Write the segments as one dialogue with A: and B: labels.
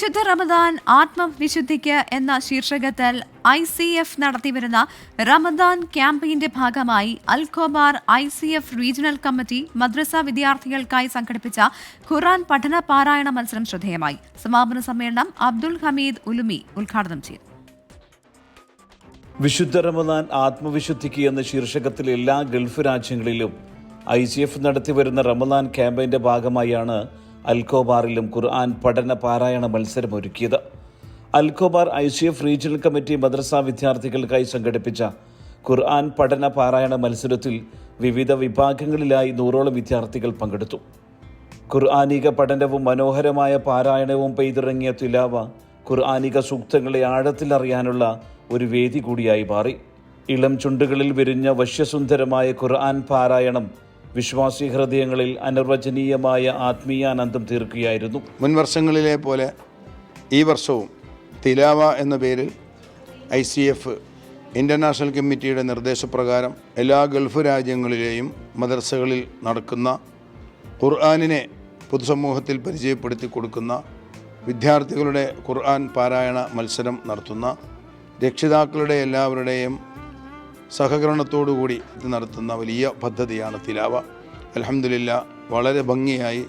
A: വിശുദ്ധ റമദാൻ ആത്മവിശുദ്ധിക്ക് എന്ന ശീർഷകത്തിൽ ഐ സി എഫ് നടത്തിവരുന്ന റമദാൻ ക്യാമ്പയിന്റെ ഭാഗമായി Al Khobar I C F regional committee മദ്രസ വിദ്യാർത്ഥികൾക്കായി സംഘടിപ്പിച്ച ഖുറാൻ പഠന പാരായണ മത്സരം ശ്രദ്ധേയമായി. സമാപന സമ്മേളനം അബ്ദുൽ ഹമീദ് ഉലുമി ഉദ്ഘാടനം ചെയ്തു.
B: വിശുദ്ധ റമദാൻ ആത്മവിശുദ്ധിക്ക് എന്ന ശീർഷകത്തിൽ എല്ലാ ഗൾഫ് രാജ്യങ്ങളിലും ഐ സി എഫ് നടത്തിവരുന്ന റമദാൻ ക്യാമ്പയിന്റെ ഭാഗമായാണ് അൽക്കോബാറിലും ഖുർആൻ പഠന പാരായണ മത്സരം ഒരുക്കിയത്. Al Khobar I C F regional committee മദ്രസ വിദ്യാർത്ഥികൾക്കായി സംഘടിപ്പിച്ച ഖുർആൻ പഠന പാരായണ മത്സരത്തിൽ വിവിധ വിഭാഗങ്ങളിലായി നൂറോളം വിദ്യാർത്ഥികൾ പങ്കെടുത്തു. ഖുർആാനിക പഠനവും മനോഹരമായ പാരായണവും പെയ്തിറങ്ങിയ തുലാവ ഖുർആാനിക സൂക്തങ്ങളെ ആഴത്തിലറിയാനുള്ള ഒരു വേദി കൂടിയായി മാറി. ഇളം ചുണ്ടുകളിൽ വിരിഞ്ഞ വശ്യസുന്ദരമായ ഖുർആൻ പാരായണം വിശ്വാസി ഹൃദയങ്ങളിൽ അനിർവചനീയമായ ആത്മീയാനന്ദം തീർക്കുകയായിരുന്നു.
C: മുൻ വർഷങ്ങളിലെ പോലെ ഈ വർഷവും തിലാവ എന്ന പേരിൽ ഐ സി എഫ് ഇന്റർനാഷണൽ കമ്മിറ്റിയുടെ നിർദ്ദേശപ്രകാരം എല്ലാ ഗൾഫ് രാജ്യങ്ങളിലെയും മദർസകളിൽ നടക്കുന്ന ഖുർആാനിനെ പൊതുസമൂഹത്തിൽ പരിചയപ്പെടുത്തി കൊടുക്കുന്ന വിദ്യാർത്ഥികളുടെ ഖുർആൻ പാരായണ മത്സരം നടത്തുന്ന രക്ഷിതാക്കളുടെ എല്ലാവരുടെയും സഹകരണത്തോടുകൂടി നടത്തുന്ന വലിയ പദ്ധതിയാണ് തിലാവ. അലഹമില്ല വളരെ ഭംഗിയായി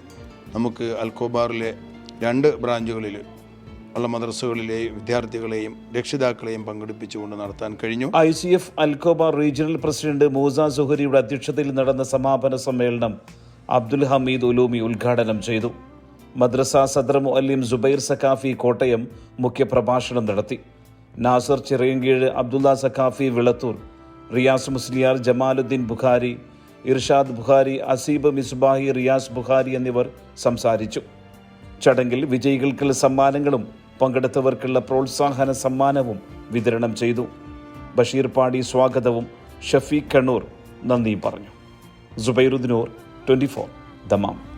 C: നമുക്ക് അൽക്കോബാറിലെ രണ്ട് ബ്രാഞ്ചുകളിൽ ഉള്ള മദ്രസകളിലെ വിദ്യാർത്ഥികളെയും രക്ഷിതാക്കളെയും പങ്കെടുപ്പിച്ചുകൊണ്ട് നടത്താൻ കഴിഞ്ഞു.
B: I C F Al Khobar regional president Moosa സുഹരിയുടെ അധ്യക്ഷതയിൽ നടന്ന സമാപന സമ്മേളനം അബ്ദുൽ ഹമീദ് ഉലൂമി ഉദ്ഘാടനം ചെയ്തു. മദ്രസ സദർ മുഅല്ലിം സുബൈർ സക്കാഫി കോട്ടയം മുഖ്യപ്രഭാഷണം നടത്തി. നാസർ ചിറയൻകീഴ് അബ്ദുല്ല സക്കാഫി വിളത്തൂർ റിയാസ് മുസ്ലിയാർ ജമാലുദ്ദീൻ ബുഖാരി ഇർഷാദ് ബുഖാരി അസീബ് മിസ്ബാഹി റിയാസ് ബുഖാരി എന്നിവർ സംസാരിച്ചു. ചടങ്ങിൽ വിജയികൾക്കുള്ള സമ്മാനങ്ങളും പങ്കെടുത്തവർക്കുള്ള പ്രോത്സാഹന സമ്മാനവും വിതരണം ചെയ്തു. ബഷീർ പാടി സ്വാഗതവും ഷഫീഖ് കണ്ണൂർ നന്ദി പറഞ്ഞു. ജുബൈറുദ്ദീനൂർ ട്വന്റി ഫോർ ദമാം.